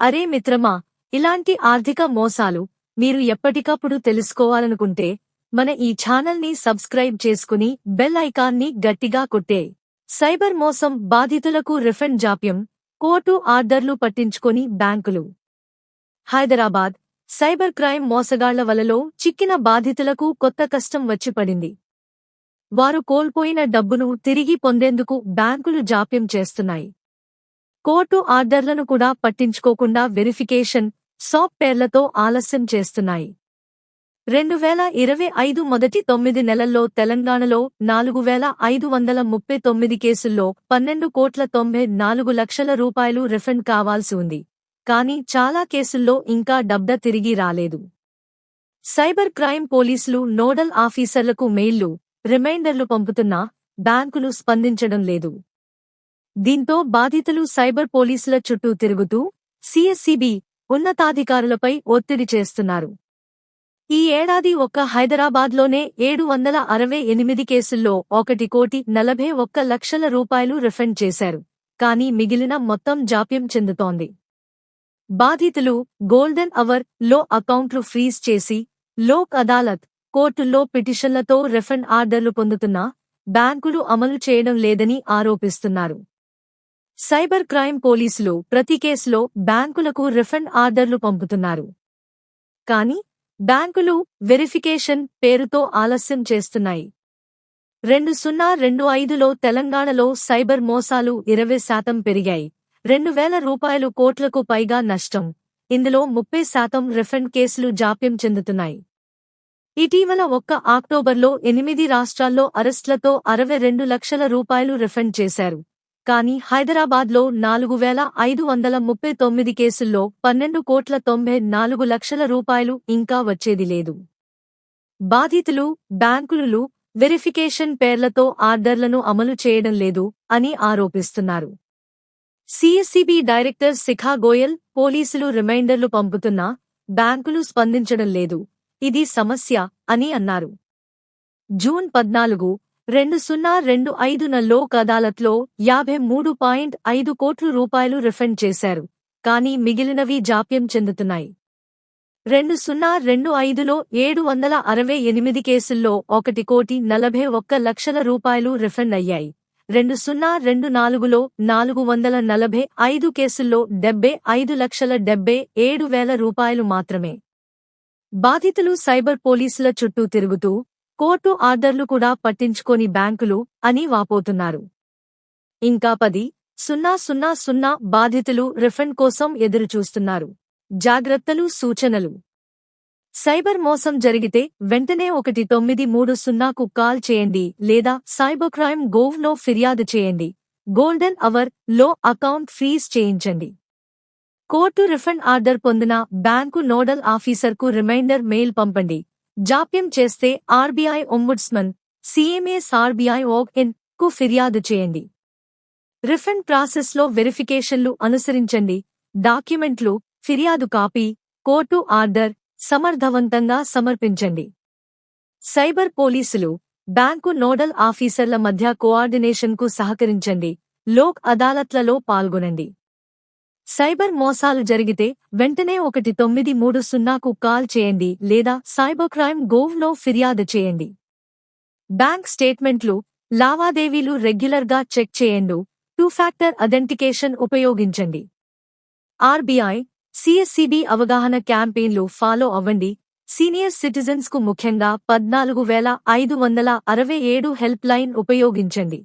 అరే మిత్రమా ఇలాంటి ఆర్థిక మోసాలు మీరు ఎప్పటికప్పుడు తెలుసుకోవాలనుకుంటే మన ఈ ఛానల్ని సబ్స్క్రైబ్ చేసుకుని బెల్ ఐకాన్ని గట్టిగా కొట్టే. సైబర్ మోసం బాధితులకు రిఫండ్ జాప్యం కోర్టు ఆర్డర్లు పట్టించుకొని బ్యాంకులు. హైదరాబాద్ సైబర్ క్రైమ్ మోసగాళ్ళ వలలో చిక్కిన బాధితులకు కొత్త కష్టం వచ్చి పడింది. వారు కోల్పోయిన డబ్బును తిరిగి పొందేందుకు బ్యాంకులు జాప్యం చేస్తున్నాయి. కోర్టు ఆర్డర్లను కూడా పట్టించుకోకుండా వెరిఫికేషన్ సాఫ్ట్వేర్లతో ఆలస్యం చేస్తున్నాయి. రెండు వేల ఇరవై ఐదు మొదటి తొమ్మిది నెలల్లో తెలంగాణలో నాలుగు వేల ఐదు వందల ముప్పై తొమ్మిది కేసుల్లో పన్నెండు కోట్ల తొంభై నాలుగు లక్షల రూపాయలు రిఫండ్ కావాల్సి ఉంది. కానీ చాలా కేసుల్లో ఇంకా డబ్బ తిరిగి రాలేదు. సైబర్ క్రైమ్ పోలీసులు నోడల్ ఆఫీసర్లకు మెయిల్లు రిమైండర్లు పంపుతున్నా బ్యాంకులు స్పందించడం లేదు. దీంతో బాధితులు సైబర్ పోలీసుల చుట్టూ తిరుగుతూ సిఎస్సిబి ఉన్నతాధికారులపై ఒత్తిడి చేస్తున్నారు. ఈ ఏడాది ఒక్క హైదరాబాద్లోనే ఏడు వందల అరవై ఎనిమిది కేసుల్లో ఒకటి కోటి నలభై ఒక్క లక్షల రూపాయలు రిఫండ్ చేశారు. కానీ మిగిలిన మొత్తం జాప్యం చెందుతోంది. బాధితులు గోల్డెన్ అవర్లో అకౌంట్లు ఫ్రీజ్ చేసి లోక్ అదాలత్ కోర్టుల్లో పిటిషన్లతో రిఫండ్ ఆర్డర్లు పొందుతున్నా బ్యాంకులు అమలు చేయడం లేదని ఆరోపిస్తున్నారు. సైబర్ క్రైమ్ పోలీసులు ప్రతి కేసులో బ్యాంకులకు రిఫండ్ ఆర్డర్లు పంపుతున్నారు. కానీ బ్యాంకులు వెరిఫికేషన్ పేరుతో ఆలస్యం చేస్తున్నాయి. రెండు సున్నా రెండు ఐదులో తెలంగాణలో సైబర్ మోసాలు ఇరవై శాతం పెరిగాయి. రెండు వేల రూపాయలు కోట్లకు పైగా నష్టం. ఇందులో ముప్పై శాతం రిఫండ్ కేసులు జాప్యం చెందుతున్నాయి. ఇటీవల ఒక్క అక్టోబర్లో ఎనిమిది రాష్ట్రాల్లో అరెస్ట్లతో అరవై రెండు లక్షల రూపాయలు రిఫండ్ చేశారు. కానీ హైదరాబాద్లో నాలుగు వేల ఐదు వందల ముప్పై తొమ్మిది కేసుల్లో పన్నెండు కోట్ల తొంభై నాలుగు లక్షల రూపాయలు ఇంకా వచ్చేది లేదు. బాధితులు బ్యాంకులు వెరిఫికేషన్ పేర్లతో ఆర్డర్లను అమలు చేయడం లేదు అని ఆరోపిస్తున్నారు. సిఎస్సిబి డైరెక్టర్ శిఖా గోయల్ పోలీసులు రిమైండర్లు పంపుతున్నా బ్యాంకులు స్పందించడం లేదు. ఇది సమస్య అని అన్నారు. జూన్ పద్నాలుగు రెండు సున్నా రెండు ఐదున లోక్ అదాలత్లో యాభై మూడు పాయింట్ ఐదు కోట్ల రూపాయలు రిఫండ్ చేశారు. కానీ మిగిలినవి జాప్యం చెందుతున్నాయి. రెండు సున్నా రెండు ఐదులో ఏడు వందల అరవై ఎనిమిది కేసుల్లో ఒకటి కోటి నలభై ఒక్క లక్షల రూపాయలు రిఫండ్ అయ్యాయి. రెండు సున్నా రెండు నాలుగులో నాలుగు వందల నలభై ఐదు కేసుల్లో డెబ్బై ఐదు లక్షల డెబ్బై ఏడు వేల రూపాయలు మాత్రమే. బాధితులు సైబర్ పోలీసుల చుట్టూ తిరుగుతూ కోర్టు ఆర్డర్లు కూడా పట్టించుకోని బ్యాంకులు అని వాపోతున్నారు. ఇంకా పది సున్నా సున్నా సున్నా బాధితులు రిఫండ్ కోసం ఎదురుచూస్తున్నారు. జాగ్రత్తలు సూచనలు. సైబర్ మోసం జరిగితే వెంటనే ఒకటి తొమ్మిది మూడు సున్నాకు కాల్ చేయండి లేదా సైబర్ క్రైమ్ గోవ్లో ఫిర్యాదు చేయండి. గోల్డెన్ అవర్లో అకౌంట్ ఫ్రీజ్ చేయించండి. కోర్టు రిఫండ్ ఆర్డర్ పొందిన బ్యాంకు నోడల్ ఆఫీసర్కు రిమైండర్ మెయిల్ పంపండి. జాప్యం చేస్తే RBI ombudsman CMS RBI org ఇన్కు ఫిర్యాదు చేయండి. రిఫండ్ ప్రాసెస్లో వెరిఫికేషన్లు అనుసరించండి. డాక్యుమెంట్లు ఫిర్యాదు కాపీ కోర్టు ఆర్డర్ సమర్థవంతంగా సమర్పించండి. సైబర్ పోలీసులు బ్యాంకు నోడల్ ఆఫీసర్ల మధ్య కోఆర్డినేషన్కు సహకరించండి. లోక్ అదాలత్లలో పాల్గొనండి. సైబర్ మోసాలు జరిగితే వెంటనే ఒకటి తొమ్మిది మూడు సున్నాకు కాల్ చేయండి లేదా సైబర్ క్రైమ్ గోవ్లో ఫిర్యాదు చేయండి. బ్యాంక్ స్టేట్మెంట్లు లావాదేవీలు రెగ్యులర్గా చెక్ చేయండు. టూ ఫ్యాక్టర్ అథెంటికేషన్ ఉపయోగించండి. ఆర్బీఐ సిఎస్సిబి అవగాహన క్యాంపెయిన్లు ఫాలో అవ్వండి. సీనియర్ సిటిజన్స్కు ముఖ్యంగా పద్నాలుగు వేల ఐదు వందల అరవై ఏడు హెల్ప్ లైన్ ఉపయోగించండి.